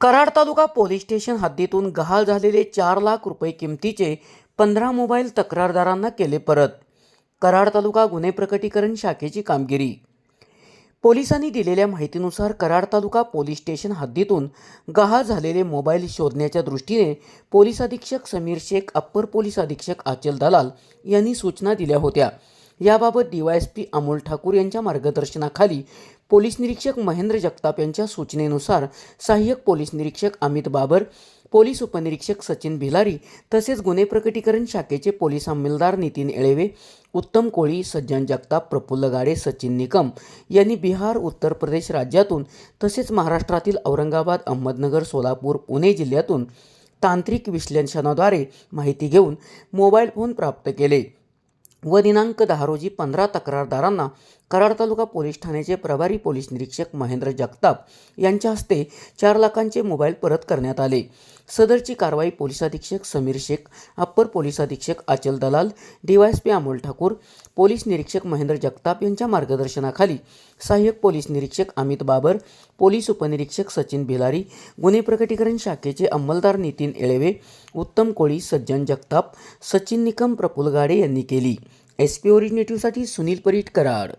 Karad taluka police station हद्दीतून गहाळ झालेले चार लाख रुपये किमतीचे पंधरा मोबाईल तक्रारदारांना केले परत. कराड तालुका गुन्हे प्रकटीकरण शाखेची कामगिरी. पोलिसांनी दिलेल्या माहितीनुसार कराड तालुका पोलीस स्टेशन हद्दीतून गहाळ झालेले मोबाईल शोधण्याच्या दृष्टीने पोलीस अधीक्षक समीर शेख अप्पर पोलीस अधीक्षक आचल दलाल यांनी सूचना दिल्या होत्या. याबाबत डीवायएसपी अमोल ठाकूर यांच्या मार्गदर्शनाखाली पोलीस निरीक्षक महेंद्र जगताप यांच्या सूचनेनुसार सहाय्यक पोलीस निरीक्षक अमित बाबर पोलीस उपनिरीक्षक सचिन भिलारी तसेच गुन्हे प्रकटीकरण शाखेचे पोलीस अंमलदार नितीन एळेवे उत्तम कोळी सज्जन जगताप प्रफुल्ल गाडे सचिन निकम यांनी बिहार उत्तर प्रदेश राज्यातून तसेच महाराष्ट्रातील औरंगाबाद अहमदनगर सोलापूर पुणे जिल्ह्यातून तांत्रिक विश्लेषणाद्वारे माहिती घेऊन मोबाईल फोन प्राप्त केले. व दिनांक दहा रोजी पंधरा तक्रारदारांना कराड तालुका पोलीस ठाण्याचे प्रभारी पोलीस निरीक्षक महेंद्र जगताप यांच्या हस्ते चार लाखांचे मोबाईल परत करण्यात आले. सदरची कारवाई पोलीस अधीक्षक समीर शेख अप्पर पोलीस अधीक्षक अचल दलाल डीवायएसपी अमोल ठाकूर पोलीस निरीक्षक महेंद्र जगताप यांच्या मार्गदर्शनाखाली सहाय्यक पोलीस निरीक्षक अमित बाबर पोलीस उपनिरीक्षक सचिन भिलारी गुन्हे प्रकटीकरण शाखेचे अंमलदार नितीन येळेवे उत्तम कोळी सज्जन जगताप सचिन निकम प्रफुल गाडे यांनी केली. एस पी ओरिजिनेटिव्हसाठी सुनील परीट कराड.